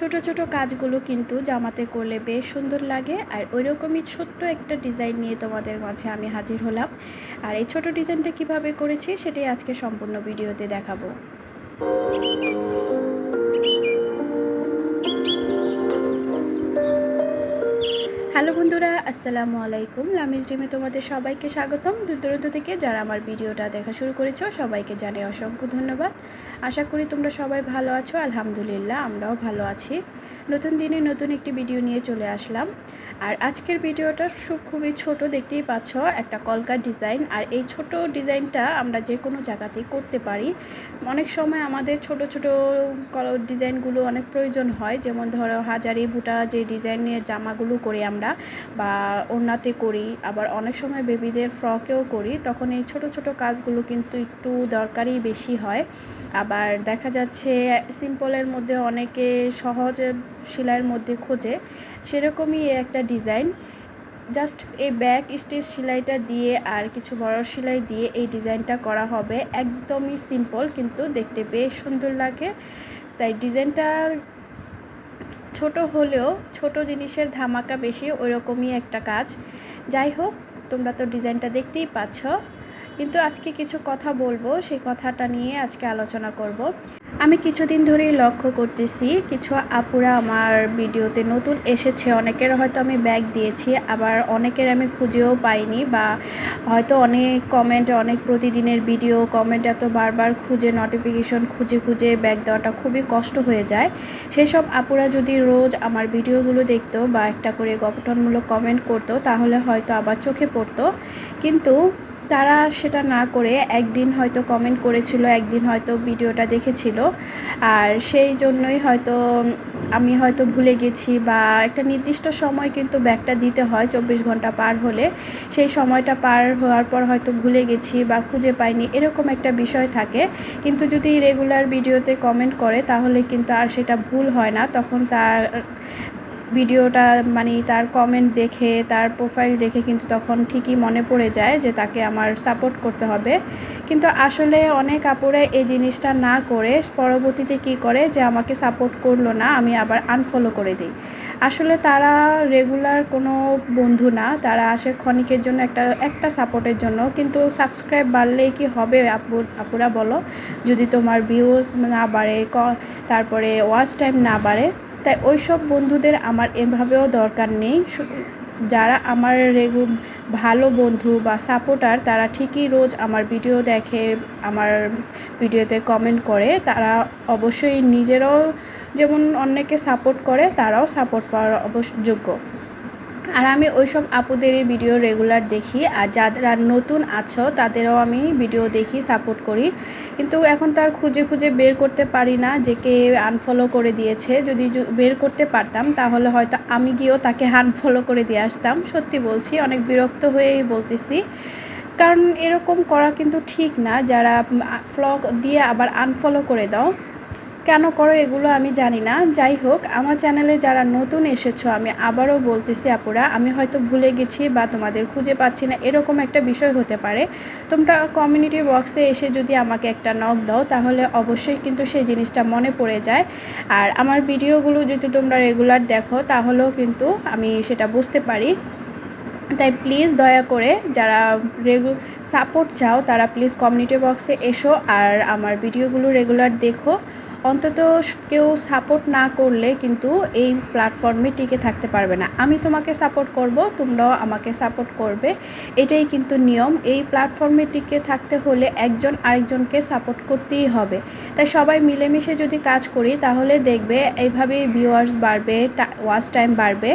ছোট ছোট কাজগুলো কিন্তু জামাতে করলে বেশ সুন্দর লাগে। আর ওই রকমই ছোট্ট একটা ডিজাইন নিয়ে তোমাদের মাঝে আমি হাজির হলাম। আর এই ছোট ডিজাইনটা কীভাবে করেছি সেটাই আজকে সম্পূর্ণ ভিডিওতে দেখাবো। হ্যালো বন্ধুরা, আসসালামু আলাইকুম। লামিজ ডিমে তোমাদের সবাইকে স্বাগতম। দূর দূরান্ত থেকে যারা আমার ভিডিওটা দেখা শুরু করেছ, সবাইকে জানে অসংখ্য ধন্যবাদ। আশা করি তোমরা সবাই ভালো আছো। আলহামদুলিল্লাহ, আমরাও ভালো আছি। নতুন দিনে নতুন একটি ভিডিও নিয়ে চলে আসলাম। আর আজকের ভিডিওটা খুবই ছোট, দেখতেই পাচ্ছ, একটা কলকার ডিজাইন আর এই ছোট ডিজাইনটা আমরা যে কোনো জায়গাতেই করতে পারি। অনেক সময় আমাদের ছোট ছোট ডিজাইনগুলো অনেক প্রয়োজন হয়। যেমন ধরো, হাজারি বুটা যে ডিজাইন নিয়ে জামাগুলো করি আমরা বা ওড়নাতে করি, আবার অনেক সময় বেবিদের ফ্রকেও করি, তখন এই ছোট ছোট কাজগুলো কিন্তু একটু দরকারই বেশি হয়। আবার দেখা যাচ্ছে সিম্পলের মধ্যে অনেকে সহজ সেলাইয়ের মধ্যে খোঁজে, সেরকমই একটা ডিজাইন। জাস্ট এই ব্যাক স্টিচ সেলাইটা দিয়ে আর কিছু বড় সেলাই দিয়ে এই ডিজাইনটা করা হবে। একদমই সিম্পল কিন্তু দেখতে বেশ সুন্দর লাগে। তাই ডিজাইনটা ছোট হলেও ছোট জিনিসের ধামাকা বেশি ওইরকমই একটা কাজ। যাই হোক, তোমরা তো ডিজাইনটা দেখতেই পাচ্ছ। কিন্তু আজকে কিছু কথা বলব, সেই কথাটা নিয়ে আজকে আলোচনা করব। আমি কিছুদিন ধরেই লক্ষ্য করতেছি, কিছু আপুরা আমার ভিডিওতে নতুন এসেছে, অনেকের হয়তো আমি ব্যাগ দিয়েছি, আবার অনেকের আমি খুঁজেও পাইনি বা হয়তো অনেক কমেন্ট অনেক প্রতিদিনের ভিডিও কমেন্ট এত বারবার খুঁজে নোটিফিকেশন খুঁজে খুঁজে ব্যাগ দেওয়াটা খুবই কষ্ট হয়ে যায়। সেই সব আপুরা যদি রোজ আমার ভিডিওগুলো দেখতো বা একটা করে গঠনমূলক কমেন্ট করতো, তাহলে হয়তো আবার চোখে পড়তো। কিন্তু তারা সেটা না করে একদিন হয়তো কমেন্ট করেছিল, একদিন হয়তো ভিডিওটা দেখেছিল। আর সেই জন্যই হয়তো আমি হয়তো ভুলে গেছি বা একটা নির্দিষ্ট সময় কিন্তু ব্যাগটা দিতে হয় চব্বিশ ঘণ্টা পার হলে। সেই সময়টা পার হওয়ার পর হয়তো ভুলে গেছি বা খুঁজে পাইনি, এরকম একটা বিষয় থাকে। কিন্তু যদি রেগুলার ভিডিওতে কমেন্ট করে তাহলে কিন্তু আর সেটা ভুল হয় না। তখন তার ভিডিওটা মানে তার কমেন্ট দেখে, তার প্রোফাইল দেখে কিন্তু তখন ঠিকই মনে পড়ে যায় যে তাকে আমার সাপোর্ট করতে হবে। কিন্তু আসলে অনেক আপুরে এই জিনিসটা না করে, পরবর্তীতে কি করে যে আমাকে সাপোর্ট করল না, আমি আবার আনফলো করে দিই। আসলে তারা রেগুলার কোনো বন্ধু না, তারা আসে ক্ষণিকের জন্য একটা একটা সাপোর্টের জন্য। কিন্তু সাবস্ক্রাইব বাড়লেই কি হবে আপু, আপুরা বলো? যদি তোমার ভিউজ না বাড়ে তারপরে ওয়াচ টাইম না বাড়ে তাই ওই সব বন্ধুদের আমার এভাবেও দরকার নেই। যারা আমার রেগু ভালো বন্ধু বা সাপোর্টার, তারা ঠিকই রোজ আমার ভিডিও দেখে, আমার ভিডিওতে কমেন্ট করে। তারা অবশ্যই নিজেরাও যেমন অনেকে সাপোর্ট করে, তারাও সাপোর্ট পাওয়ার অবশ্য, যোগ্য। আর আমি ওইসব আপুদেরই ভিডিও রেগুলার দেখি, আর যারা নতুন আছো তাদেরও আমি ভিডিও দেখি, সাপোর্ট করি। কিন্তু এখন তো আর খুঁজে খুঁজে বের করতে পারি না যে কে আনফলো করে দিয়েছে। যদি বের করতে পারতাম তাহলে হয়তো আমি গিয়েও তাকে আনফলো করে দিয়ে আসতাম। সত্যি বলছি, অনেক বিরক্ত হয়েই বলতেছি। কারণ এরকম করা কিন্তু ঠিক না। যারা ফ্লগ দিয়ে আবার আনফলো করে দাও কেন করো এগুলো আমি জানি না। যাই হোক, আমার চ্যানেলে যারা নতুন এসেছ, আমি আবারও বলতেছি আপুরা, আমি হয়তো ভুলে গেছি বা তোমাদের খুঁজে পাচ্ছি না, এরকম একটা বিষয় হতে পারে। তোমরা কমিউনিটি বক্সে এসে যদি আমাকে একটা নক দাও, তাহলে অবশ্যই কিন্তু সেই জিনিসটা মনে পড়ে যায়। আর আমার ভিডিওগুলো যদি তোমরা রেগুলার দেখো, তাহলেও কিন্তু আমি সেটা বুঝতে পারি। তাই প্লিজ দয়া করে যারা রেগু সাপোর্ট চাও, তারা প্লিজ কমিউনিটি বক্সে এসো, আর আমার ভিডিওগুলো রেগুলার দেখো। অন্তত কেউ সাপোর্ট না করলে কিন্তু এই প্ল্যাটফর্মে টিকে থাকতে পারবে না। আমি তোমাকে সাপোর্ট করব, তোমরাও আমাকে সাপোর্ট করবে। এটাই কিন্তু নিয়ম। এই প্ল্যাটফর্মে টিকে থাকতে হলে একজন আরেকজনকে সাপোর্ট করতেই হবে। তাই সবাই মিলেমিশে যদি কাজ করি, তাহলে দেখবে এইভাবেই ভিউয়ার্স বাড়বে ওয়াচ টাইম বাড়বে।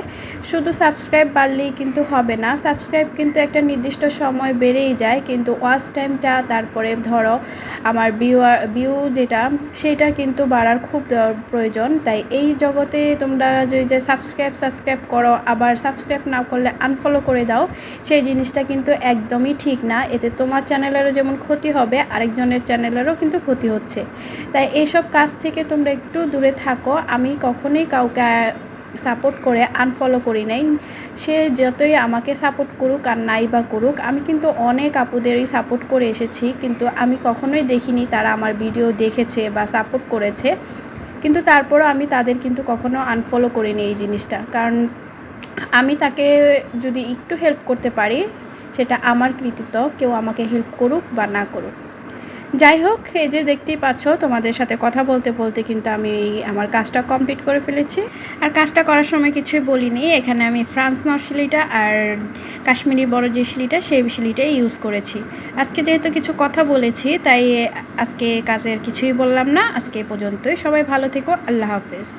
শুধু সাবস্ক্রাইব বাড়লেই কিন্তু হবে না। সাবস্ক্রাইব কিন্তু একটা নির্দিষ্ট সময় বেড়েই যায়, কিন্তু ওয়াচ টাইমটা তারপরে ধরো আমার ভিউয়ার ভিউ যেটা, সেটা কিন্তু বাড়ার খুব প্রয়োজন। তাই এই জগতে তোমরা যে যে সাবস্ক্রাইব সাবস্ক্রাইব করো, আবার সাবস্ক্রাইব না করলে আনফলো করে দাও, সেই জিনিসটা কিন্তু একদমই ঠিক না। এতে তোমার চ্যানেলেরও যেমন ক্ষতি হবে, আরেকজনের চ্যানেলেরও কিন্তু ক্ষতি হচ্ছে। তাই এইসব কাজ থেকে তোমরা একটু দূরে থাকো। আমি কখনোই কাউকে সাপোর্ট করে আনফলো করি নাই। সে যতই আমাকে সাপোর্ট করুক আর নাই বা করুক, আমি কিন্তু অনেক আপুদেরই সাপোর্ট করে এসেছি। কিন্তু আমি কখনোই দেখিনি তারা আমার ভিডিও দেখেছে বা সাপোর্ট করেছে। কিন্তু তারপরও আমি তাদের কিন্তু কখনো আনফলো করিনি এই জিনিসটা। কারণ আমি তাকে যদি একটু হেল্প করতে পারি, সেটা আমার কৃতিত্ব। কেউ আমাকে হেল্প করুক বা না করুক। যাই হোক, এই যে দেখতেই পাচ্ছ, তোমাদের সাথে কথা বলতে বলতে কিন্তু আমি আমার কাজটা কমপ্লিট করে ফেলেছি। আর কাজটা করার সময় কিছুই বলিনি। এখানে আমি ফ্রান্স নরশিলিটা আর কাশ্মীরি বড় যে শিলিটা, সেই শিলিটাই ইউজ করেছি। আজকে যেহেতু কিছু কথা বলেছি, তাই আজকে কাজের কিছুই বললাম না। আজকে পর্যন্তই। সবাই ভালো থেকো। আল্লাহ হাফেজ।